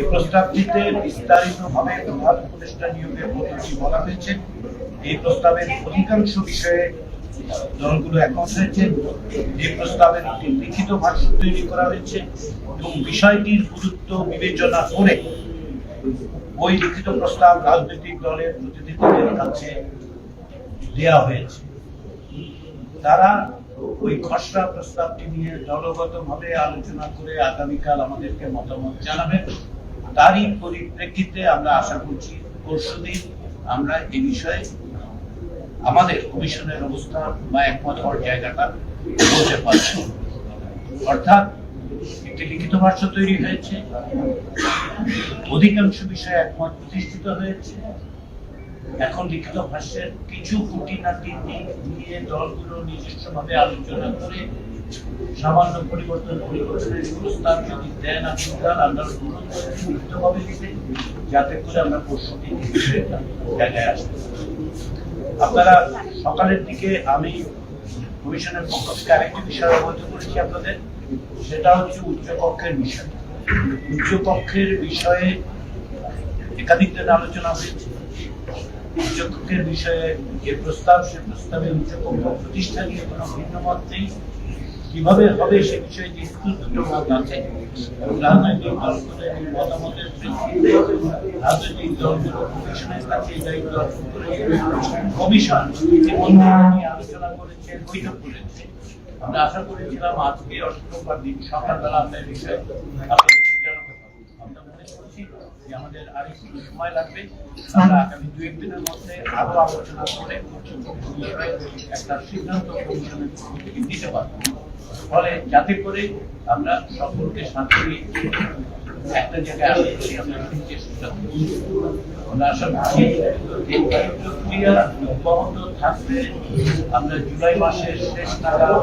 এই প্রস্তাবটিতে বিস্তারিতভাবে প্রধান উপদেষ্টা নিয়োগের পদ্ধতি বলা হয়েছে। এই প্রস্তাবের অধিকাংশ বিষয়ে একমত হয়েছে। এই প্রস্তাবের একটি লিখিত ভাষ্য তৈরি করা হয়েছে এবং বিষয়টির গুরুত্ব বিবেচনা করে ওই লিখিত প্রস্তাব রাজনৈতিক দলের প্রতিনিধিদের কাছে দেওয়া হয়েছে। তারা ওই খসড়া প্রস্তাবটি নিয়ে দলগতভাবে আলোচনা করে আগামীকাল আমাদেরকে মতামত জানাবেন। তারই পরিপ্রেক্ষিতে আমরা আশা করছি পরশুদিন আমরা এই বিষয়ে আমাদের কমিশনের অবস্থান বা একমত হওয়ার জায়গাটা বলতে পারছি অর্থাৎ একটি লিখিত ভাষ্য তৈরি হয়েছে, অধিকাংশ বিষয়ে একমত প্রতিষ্ঠিত হয়েছে। এখন লিখিত ভাষ্যের কিছু খুঁটিনাটি দিক নিয়ে দলগুলো নিজস্বভাবে আলোচনা করে সামান্য পরিবর্তন পরিবর্তনের যদি দেন আমরা যাতে করে আমরা আপনারা সকালের দিকে আমি কমিশনের পক্ষ থেকে আরেকটি বিষয় অবগত করেছি আপনাদের। সেটা হচ্ছে উচ্চকক্ষের বিষয়। উচ্চকক্ষের বিষয়ে একাধিক দিন আলোচনা হয়েছে। উচ্চকক্ষের বিষয়ে যে প্রস্তাব, সে প্রস্তাবে উচ্চকক্ষ প্রতিষ্ঠা নিয়ে কোনো ভিন্ন মত নেই। কীভাবে হবে সে বিষয়ে যে একটু আছে? দলগুলো কমিশন আলোচনা করেছে আমরা আশা করেছিলাম আজকে অষ্টমবার দিন সকালবেলা আপনার বিষয়ে আপনাদেরকে জানাতে পারব আমরা মনে করছি আমাদের আর একটু সময় লাগবে, আমরা আগামী একদিনের মধ্যে আরও আলোচনা করে একটা সিদ্ধান্ত কমিশনের পারব। ফলে যাতে করে আমরা সকলকে সাথে নিয়ে একটা জায়গায় আসতে আমরা জুলাই মাসের শেষ নাগাদ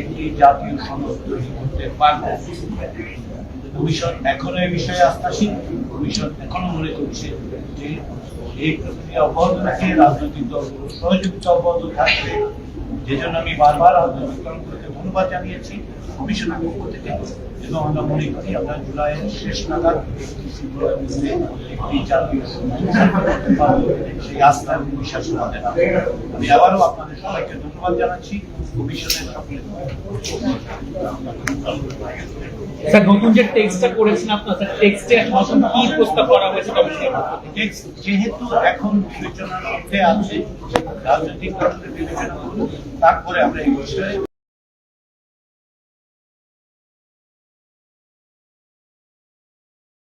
একটি জাতীয় সনদ তৈরি করতে পারব। কমিশন এখনও এই বিষয়ে আস্থাশীল। কমিশন এখন মনে করছে যে এই প্রক্রিয়া অব্যাহত রাখে, রাজনৈতিক দলগুলো সহযোগিতা অব্যাহত থাকবে। যে জন্য আমি বারবার রাজনৈতিক দলগুলোকে ধন্যবাদ জানিয়েছি। কমিশনের পক্ষ থেকে এবং আমরা মনে করি আমরা জুলাইয়ের শেষ নাগাদ জাতীয় সেই আস্থা এবং বিশ্বাস আমাদের আমি আবারও আপনাদের সবাইকে ধন্যবাদ জানাচ্ছি কমিশনের স্যার নতুন যে টেক্সটটা করেছেন আপনার স্যার টেক্সটে নতুন কি প্রস্তাব করা হয়েছে কমিশনের পক্ষ থেকে? যেহেতু এখন বিবেচনার মধ্যে আছে রাজনৈতিক দলদের বিবেচনা করুন তারপরে আমরা এই বিষয়ে